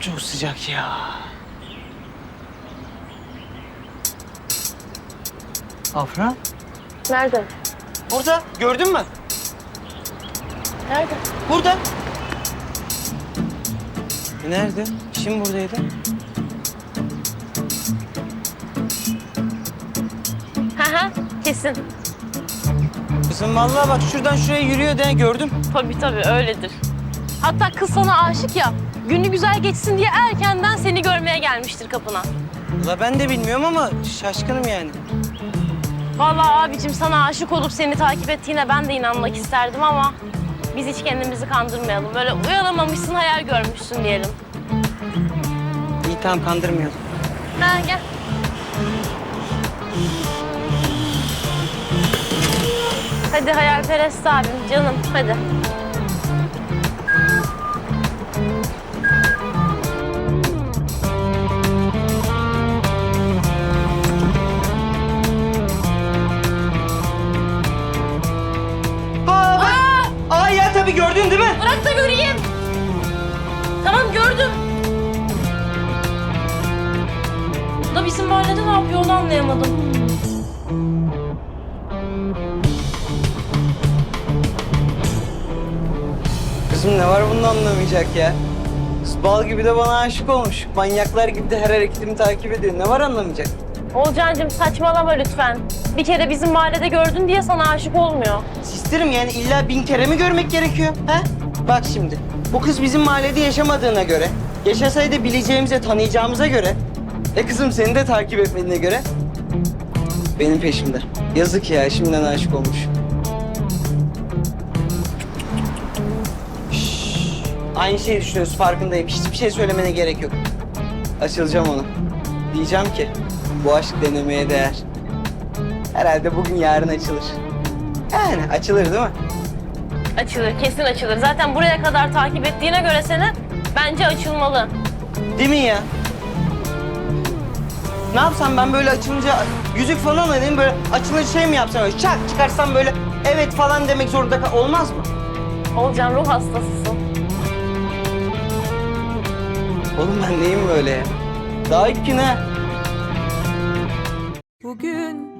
Çok sıcak ya. Afra? Nerede? Burada. Gördün mü? Nerede? Burada. E, Nerede? Şimdi buradaydı. Hı, kesin. Kızım vallahi bak şuradan şuraya yürüyor de gördüm. Tabii tabii öyledir. Hatta kız sana aşık ya. Günü güzel geçsin diye erkenden seni görmeye gelmiştir kapına. Valla ben de bilmiyorum ama şaşkınım yani. Vallahi abicim sana aşık olup seni takip ettiğine ben de inanmak isterdim ama biz hiç kendimizi kandırmayalım. Böyle uyanamamışsın, hayal görmüşsün diyelim. İyi tamam kandırmayalım. Ha gel. Hadi hayalperest abim, canım hadi. Tabii gördün değil mi? Bırak da göreyim. Tamam gördüm. Bu da bizim mahallede ne yapıyor onu anlayamadım. Kızım ne var bunu anlamayacak ya? Kız bal gibi de bana aşık olmuş. Manyaklar gibi de her hareketimi takip ediyor. Ne var anlamayacak? Olcancığım saçmalama lütfen. Bir kere bizim mahallede gördün diye sana aşık olmuyor. Sistirim yani illa bin kere mi görmek gerekiyor? He? Bak şimdi. Bu kız bizim mahallede yaşamadığına göre, yaşasaydı bileceğimize, tanıyacağımıza göre, e kızım seni de takip etmediğine göre benim peşimde. Yazık ya, şimdiden aşık olmuş. Şşş, Aynı şeyi düşünüyoruz, farkındayım. Hiçbir şey söylemene gerek yok. Açılacağım ona. Diyeceğim ki, bu aşk denemeye değer. Herhalde bugün yarın açılır. Yani açılır değil mi? Açılır, kesin açılır. Zaten buraya kadar takip ettiğine göre seni bence açılmalı. Değil mi ya? Ne yapsam ben böyle açılınca yüzük falan alayım böyle açılınca şey mi yapsam öyle çak çıkarsam böyle evet falan demek zorunda kal- olmaz mı? Olcan ruh hastasısın. Oğlum ben neyim böyle ya? Daha ilk gün ha. Bugün